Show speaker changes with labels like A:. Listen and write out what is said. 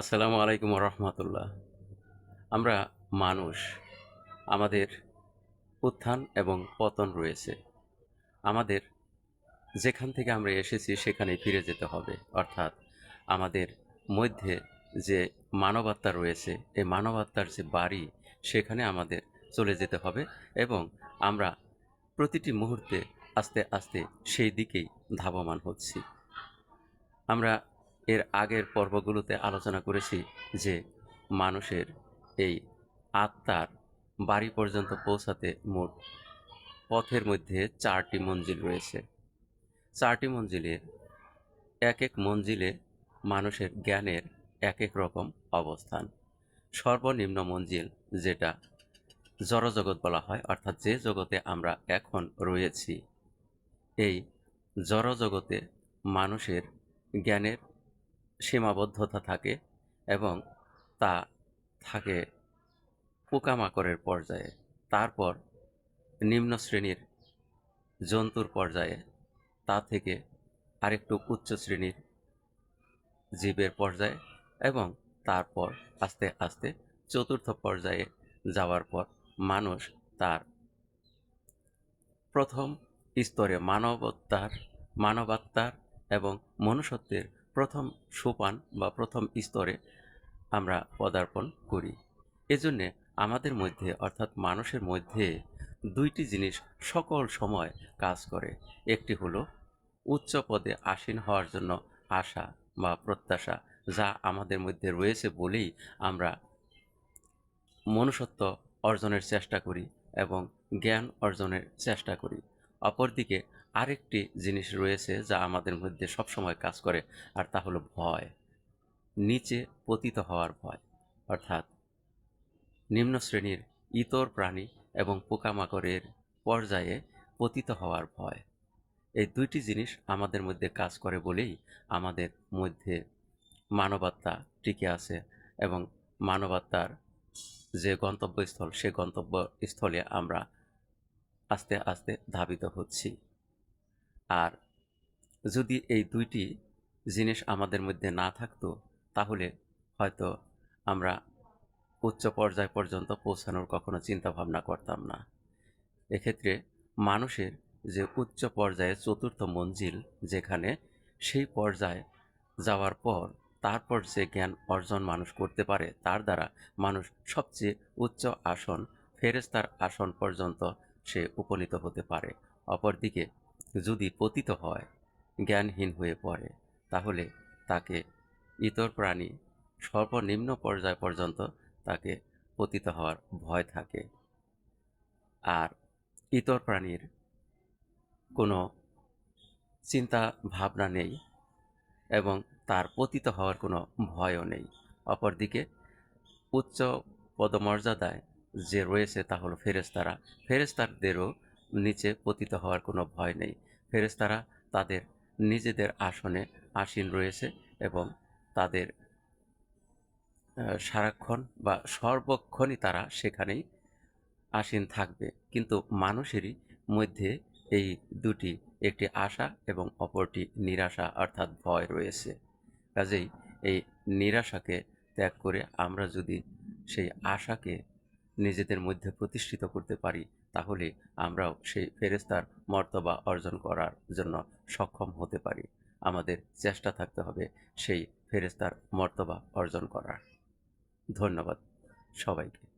A: আসসালামু আলাইকুম রহমতুল্লাহ আমরা মানুষ, আমাদের উত্থান এবং পতন রয়েছে। আমাদের যেখান থেকে আমরা এসেছি সেখানে ফিরে যেতে হবে। অর্থাৎ আমাদের মধ্যে যে মানবাত্মা রয়েছে, এই মানবাত্মার যে বাড়ি, সেখানে আমাদের চলে যেতে হবে এবং আমরা প্রতিটি মুহূর্তে আস্তে আস্তে সেই দিকেই ধাবমান হচ্ছি। আমরা এর আগের পর্বগুলোতে আলোচনা করেছি যে মানুষের এই আত্মার বাড়ি পর্যন্ত পৌঁছাতে মোট পথের মধ্যে চারটি মঞ্জিল রয়েছে। চারটি মঞ্জিলের এক এক মঞ্জিলে মানুষের জ্ঞানের এক এক রকম অবস্থান। সর্বনিম্ন মঞ্জিল যেটা জড়জগৎ বলা হয়, অর্থাৎ যে জগতে আমরা এখন রয়েছি, এই জড়জগতে মানুষের জ্ঞানের সীমাবদ্ধতা থাকে এবং তা থাকে পোকামাকড়ের পর্যায়ে। তারপর নিম্ন শ্রেণির জন্তুর পর্যায়ে। তা থেকে আরেকটু উচ্চ শ্রেণির জীবের পর্যায়ে এবং তারপর আস্তে আস্তে চতুর্থ পর্যায়ে যাওয়ার পর মানুষ তার প্রথম স্তরে মানবতার, মানবাত্মার এবং মনুষ্যত্বের প্রথম সোপান বা প্রথম স্তরে আমরা পদার্পণ করি। এজন্যে আমাদের মধ্যে, অর্থাৎ মানুষের মধ্যে দুইটি জিনিস সকল সময় কাজ করে। একটি হলো উচ্চ পদে আসীন হওয়ার জন্য আশা বা প্রত্যাশা, যা আমাদের মধ্যে রয়েছে বলেই আমরা মনুষ্যত্ব অর্জনের চেষ্টা করি এবং জ্ঞান অর্জনের চেষ্টা করি। অপরদিকে আরেকটি জিনিস রয়েছে যা আমাদের মধ্যে সবসময় কাজ করে, আর তা হলো ভয়। নিচে পতিত হওয়ার ভয়। অর্থাৎ নিম্ন শ্রেণির ইতর প্রাণী এবং পোকামাকড়ের পর্যায়ে পতিত হওয়ার ভয়। এই দুইটি জিনিস আমাদের মধ্যে কাজ করে বলেই আমাদের মধ্যে মানবাত্মা টিকে আছে এবং মানবাত্মার যে গন্তব্যস্থল, সে গন্তব্যস্থলে আমরা আস্তে আস্তে ধাবিত হচ্ছি। আর যদি এই দুইটি জিনিস আমাদের মধ্যে না থাকতো, তাহলে হয়তো আমরা উচ্চ পর্যায় পর্যন্ত পৌঁছানোর কখনো চিন্তা ভাবনা করতাম না। এক্ষেত্রে মানুষের যে উচ্চ পর্যায়ে চতুর্থ মঞ্জিল যেখানে সেই পর্যায়ে যাওয়ার পর তারপর যে জ্ঞান অর্জন মানুষ করতে পারে, তার দ্বারা মানুষ সবচেয়ে উচ্চ আসন ফেরেস্তার আসন পর্যন্ত সে উপনীত হতে পারে। অপরদিকে যদি পতিত হয়, জ্ঞানহীন হয়ে পড়ে, তাহলে তাকে ইতর প্রাণী সর্বনিম্ন পর্যায় পর্যন্ত তাকে পতিত হওয়ার ভয় থাকে। আর ইতর প্রাণীর কোনো চিন্তা ভাবনা নেই এবং তার পতিত হওয়ার কোনো ভয়ও নেই। অপরদিকে উচ্চ পদমর্যাদায় যে রয়েছে তা হলো ফেরেস্তারা ফেরেস্তারদেরও নিচে পতিত হওয়ার কোনো ভয় নেই। ফেরেস্তারা তাদের নিজেদের আসনে আসীন রয়েছে এবং তাদের সারাক্ষণ বা সর্বক্ষণই তারা সেখানেই আসীন থাকবে। কিন্তু মানুষেরই মধ্যে এই দুটি, একটি আশা এবং অপরটি নিরাশা অর্থাৎ ভয় রয়েছে। কাজেই এই নিরাশাকে ত্যাগ করে আমরা যদি সেই আশাকে নিজেদের মধ্যে প্রতিষ্ঠিত করতে পারি, তাহলে আমরাও সেই ফেরেস্তার মর্তবা অর্জন করার জন্য সক্ষম হতে পারি। আমাদের চেষ্টা থাকতে হবে সেই ফেরেস্তার মর্তবা অর্জন করার। ধন্যবাদ সবাইকে।